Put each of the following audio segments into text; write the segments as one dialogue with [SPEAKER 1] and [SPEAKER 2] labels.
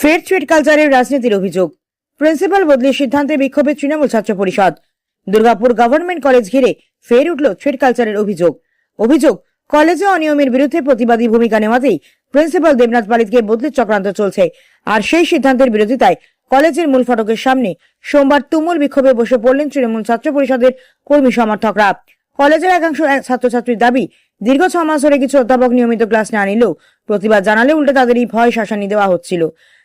[SPEAKER 1] ফের ট্রেড কালচারের রাজনীতির অভিযোগ। প্রিন্সিপাল বদলির সিদ্ধান্তে বিক্ষোভে তৃণমূল ছাত্র পরিষদ। দুর্গাপুর গভর্নমেন্ট কলেজ ঘিরে ফের উঠল ট্রেড কালচারের অভিযোগ। অভিযোগ, কলেজে অনিয়মের বিরুদ্ধে প্রতিবাদী ভূমিকা নেওয়াতেই প্রিন্সিপাল দেবনাথ পালিতকে বদলির চক্রান্ত চলছে। আর সেই সিদ্ধান্তের বিরোধিতায় কলেজের মূল ফটকের সামনে সোমবার তুমুল বিক্ষোভে বসে পড়লেন তৃণমূল ছাত্র পরিষদের কর্মী সমর্থকরা। কলেজের একাংশ এক ছাত্রছাত্রীর দাবি, দীর্ঘ ছ মাস ধরে কিছু অধ্যাপক নিয়মিত ক্লাস না নিলেও প্রতিবাদ জানালে উল্টে তাদেরই ভয় শাসানি দেওয়া হচ্ছিল।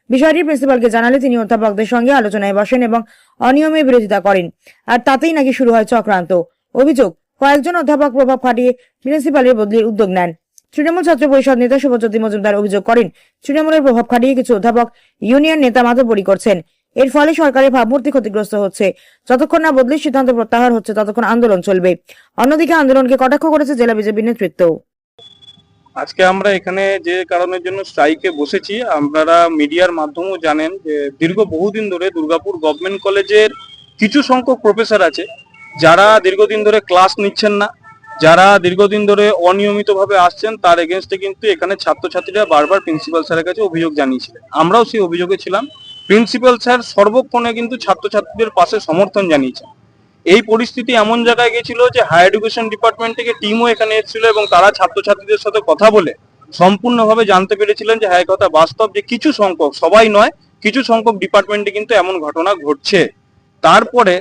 [SPEAKER 1] বিষয়টি প্রিন্সিপালকে জানালে তিনি অধ্যাপকদের সঙ্গে আলোচনায় বসেন এবং অনিয়মের বিরোধিতা করেন। আর তাতেই নাকি শুরু হয় চক্রান্ত। অভিযোগ, কয়েকজন অধ্যাপক প্রভাব খাটিয়ে প্রিন্সিপালের বদলির উদ্যোগ নেন। তৃণমূল ছাত্র পরিষদ নেতা শুভজ্যোতি মজুমদার অভিযোগ করেন, তৃণমূলের প্রভাব খাটিয়ে কিছু অধ্যাপক ইউনিয়ন নেতা মাতব্বরি করছেন। এর ফলে সরকারের ভাবমূর্তি ক্ষতিগ্রস্ত হচ্ছে। যতক্ষণ না বদলির সিদ্ধান্ত প্রত্যাহার হচ্ছে, ততক্ষণ আন্দোলন চলবে। অন্যদিকে আন্দোলনকে কটাক্ষ করেছে জেলা বিজেপি নেতৃত্ব।
[SPEAKER 2] আজকে আমরা এখানে যে কারণের জন্য স্ট্রাইকে বসেছি, আপনারা মিডিয়ার মাধ্যমেও জানেন যে দীর্ঘ বহুদিন ধরে দুর্গাপুর গভর্নমেন্ট কলেজের কিছু সংখ্যক প্রফেসর আছে, যারা দীর্ঘদিন ধরে ক্লাস নিচ্ছেন না, যারা দীর্ঘদিন ধরে অনিয়মিতভাবে আসছেন, তার এগেনস্টে কিন্তু এখানে ছাত্রছাত্রীরা বারবার প্রিন্সিপাল স্যারের কাছে অভিযোগ জানিয়েছিলেন। আমরাও সেই অভিযোগে ছিলাম। প্রিন্সিপাল স্যার সর্বক্ষণে কিন্তু ছাত্রছাত্রীদের পাশে সমর্থন জানিয়েছেন। এই পরিস্থিতি এমন জায়গায় গেছিল যে হায়ার এডুকেশন ডিপার্টমেন্ট থেকে টিমও এখানে এসেছিল এবং তারা ছাত্রছাত্রীদের সাথে কথা বলে সম্পূর্ণভাবে জানতে পেরেছিলেন যে হ্যাঁ কথা বাস্তব যে কিছু সংখ্যক, সবাই নয়, কিছু সংখ্যক ডিপার্টমেন্টে কিন্তু এমন ঘটনা ঘটছে। তারপরে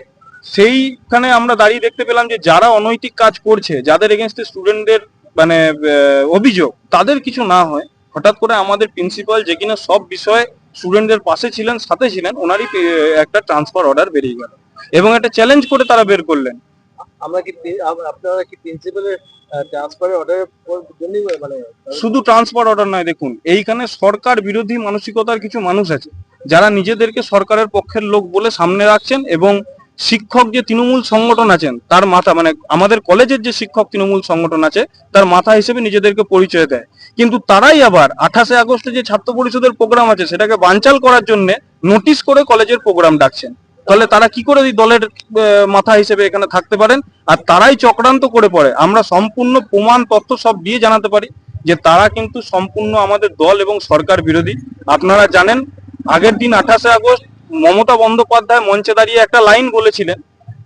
[SPEAKER 2] সেইখানে আমরা দাঁড়িয়ে দেখতে পেলাম যে যারা অনৈতিক কাজ করছে, যাদের এগেনস্টে স্টুডেন্টদের মানে অভিযোগ, তাদের কিছু না হয়। হঠাৎ করে আমাদের প্রিন্সিপাল যে কিনা সব বিষয়ে স্টুডেন্টদের পাশে ছিলেন, সাথে ছিলেন, ওনারই একটা ট্রান্সফার অর্ডার বেরিয়ে গেল। এবং একটা চ্যালেঞ্জ করে তারা বের করলেন।
[SPEAKER 3] আমরা কি আপনারা কি প্রিন্সিপালের ট্রান্সফারের অর্ডারের জন্য মানে
[SPEAKER 2] শুধু ট্রান্সফার অর্ডার নয় দেখুন এইখানে সরকার বিরোধী মানসিকতার কিছু মানুষ আছে যারা নিজেদেরকে সরকারের পক্ষের লোক বলে সামনে রাখছেন এবং শিক্ষক যে তৃণমূল সংগঠন আছেন তার মাথা মানে আমাদের কলেজের যে শিক্ষক তৃণমূল সংগঠন আছে তার মাথা হিসেবে নিজেদেরকে পরিচয় দেয়। কিন্তু তারাই আবার আঠাশে আগস্টে যে ছাত্র পরিষদের প্রোগ্রাম আছে সেটাকে বানচাল করার জন্য নোটিশ করে কলেজের প্রোগ্রাম ডাকছেন। তাহলে তারা কি করে দলের মাথা হিসেবে এখানে থাকতে পারেন? আর তারাই চক্রান্ত করে পড়ে। আমরা সম্পূর্ণ প্রমাণ তথ্য সব দিয়ে জানাতে পারি যে তারা কিন্তু সম্পূর্ণ আমাদের দল এবং সরকার বিরোধী। আপনারা জানেন আগের দিন আঠাশে আগস্ট মমতা বন্দ্যোপাধ্যায় মঞ্চে দাঁড়িয়ে একটা লাইন বলেছিলেন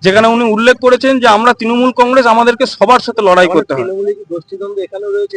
[SPEAKER 2] যেখানে উনি উল্লেখ করেছেন যে আমরা তৃণমূল কংগ্রেস আমাদেরকে সবার সাথে লড়াই করতে
[SPEAKER 3] হবে। গোষ্ঠীদ্বন্দ্ব এখানেও রয়েছে?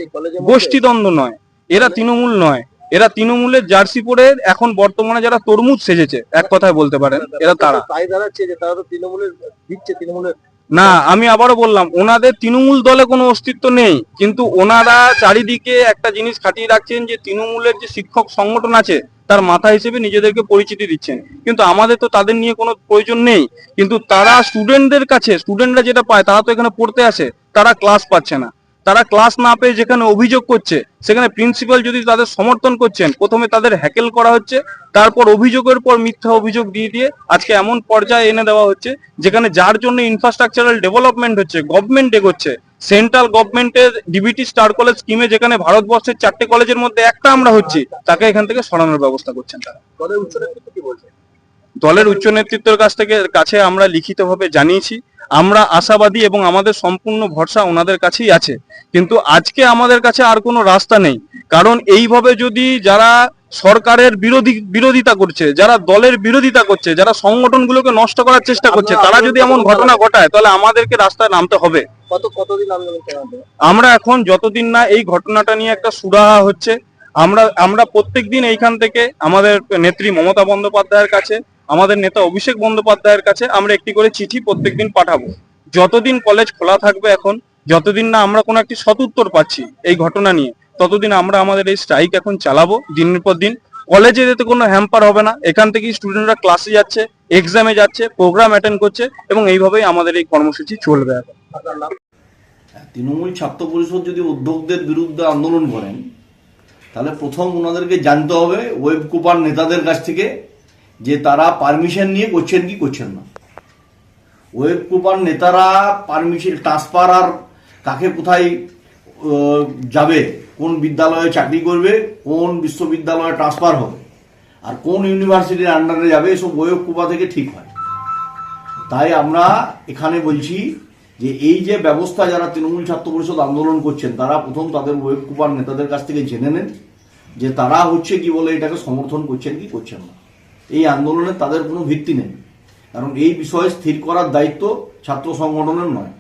[SPEAKER 2] গোষ্ঠীদ্বন্দ্ব নয়। এরা তৃণমূল নয়। এরা তৃণমূলের জার্সি পরে এখন বর্তমানে যারা তরমুজ সেজেছে এক কথায় বলতে পারেন এরা তারা।
[SPEAKER 3] তাই দাঁড়াচ্ছে যে তারা তো তৃণমূলের দিচ্ছে তৃণমূলের
[SPEAKER 2] না আমি আবারও বললাম ওনাদের তৃণমূল দলে কোনো অস্তিত্ব নেই কিন্তু ওনারা চারিদিকে একটা জিনিস খাটিয়ে রাখছেন যে তৃণমূলের যে শিক্ষক সংগঠন আছে তার মাথা হিসেবে নিজেদেরকে পরিচিতি দিচ্ছেন। কিন্তু আমাদের তো তাদের নিয়ে কোনো প্রয়োজন নেই কিন্তু তারা স্টুডেন্টদের কাছে স্টুডেন্টরা যেটা পায় তারা তো এখানে পড়তে আসে তারা ক্লাস পাচ্ছে না। তারা ক্লাস না পেয়ে যেখানে অভিযোগ করছে, সেখানে প্রিন্সিপাল যদি তাদের সমর্থন করছেন, প্রথমে তাদের হ্যাকেল করা হচ্ছে, তারপর অভিযোগের পর মিথ্যা অভিযোগ দিয়ে দিয়ে আজকে এমন পর্যায়ে এনে দেওয়া হচ্ছে, যেখানে যার জন্য ইনফ্রাস্ট্রাকচারাল ডেভেলপমেন্ট হচ্ছে গভর্নমেন্ট এগোচ্ছে। সেন্ট্রাল গভর্নমেন্টের ডিবিটি স্টার কলেজ স্কিমে যেখানে ভারতবর্ষের চারটে কলেজের মধ্যে একটা আমরা হচ্ছি, তাকে এখান থেকে সরানোর ব্যবস্থা করছেন তারা।
[SPEAKER 3] দলের উচ্চ
[SPEAKER 2] নেতৃত্বের কাছ থেকে কাছে আমরা লিখিতভাবে জানিয়েছি আমরা আশাবাদী এবং আমাদের সম্পূর্ণ ভরসা ওনাদের কাছেই আছে। কিন্তু আজকে আমাদের কাছে আর কোনো রাস্তা নেই। কারণ এইভাবে যদি যারা সরকারের বিরোধী বিরোধিতা করছে যারা দলের বিরোধিতা করছে যারা সংগঠনগুলোকে নষ্ট করার চেষ্টা করছে তারা যদি এমন ঘটনা ঘটায় তাহলে আমাদেরকে রাস্তায় নামতে হবে? আমরা এখন যতদিন না এই ঘটনাটা নিয়ে একটা সুরাহা হচ্ছে আমরা আমরা প্রত্যেকদিন এইখান থেকে আমাদের নেত্রী মমতা বন্দ্যোপাধ্যায়ের কাছে আমাদের নেতা অভিষেক বন্দ্যোপাধ্যায়ের কাছে আমরা একটি করে চিঠি প্রত্যেকদিন পাঠাবো। যতদিন কলেজ খোলা থাকবে এখন, যতদিন না আমরা কোনো একটি সতুত্তর পাচ্ছি এই ঘটনা নিয়ে, ততদিন আমরা আমাদের এই স্ট্রাইক এখন চালাবো দিনের পর দিন। কলেজে যেতে কোনো হ্যাম্পার হবে না। এখান থেকেই স্টুডেন্টরা ক্লাসে যাচ্ছে এক্সামে যাচ্ছে প্রোগ্রাম অ্যাটেন্ড করছে এবং এইভাবেই আমাদের এই কর্মসূচি চলবে এখন।
[SPEAKER 4] তৃণমূল ছাত্র পরিষদ যদি উদ্যোগদের বিরুদ্ধে আন্দোলন করেন, তাহলে প্রথম ওনাদেরকে জানতে হবে ওয়েব কুপার নেতাদের কাছ থেকে যে তারা পারমিশন নিয়ে করছেন কি করছেন না। ওয়েব কুপার নেতারা পারমিশন ট্রান্সফার আর কাকে কোথায় যাবে, কোন বিদ্যালয়ে চাকরি করবে, কোন বিশ্ববিদ্যালয়ে ট্রান্সফার হবে, আর কোন ইউনিভার্সিটির আন্ডারে যাবে, এসব ওয়েব কুপা থেকে ঠিক হয়। তাই আমরা এখানে বলছি যে এই যে ব্যবস্থা যারা তৃণমূল ছাত্র পরিষদ আন্দোলন করছেন, তারা প্রথম তাদের ওয়েব কুপার নেতাদের কাছ থেকে জেনে নেন যে তারা হচ্ছে কি বলে এটাকে সমর্থন করছেন কি করছেন না। এই আন্দোলনে তাদের কোনো ভিত্তি নেই। কারণ এই বিষয়ে স্থির করার দায়িত্ব ছাত্র সংগঠনের নয়।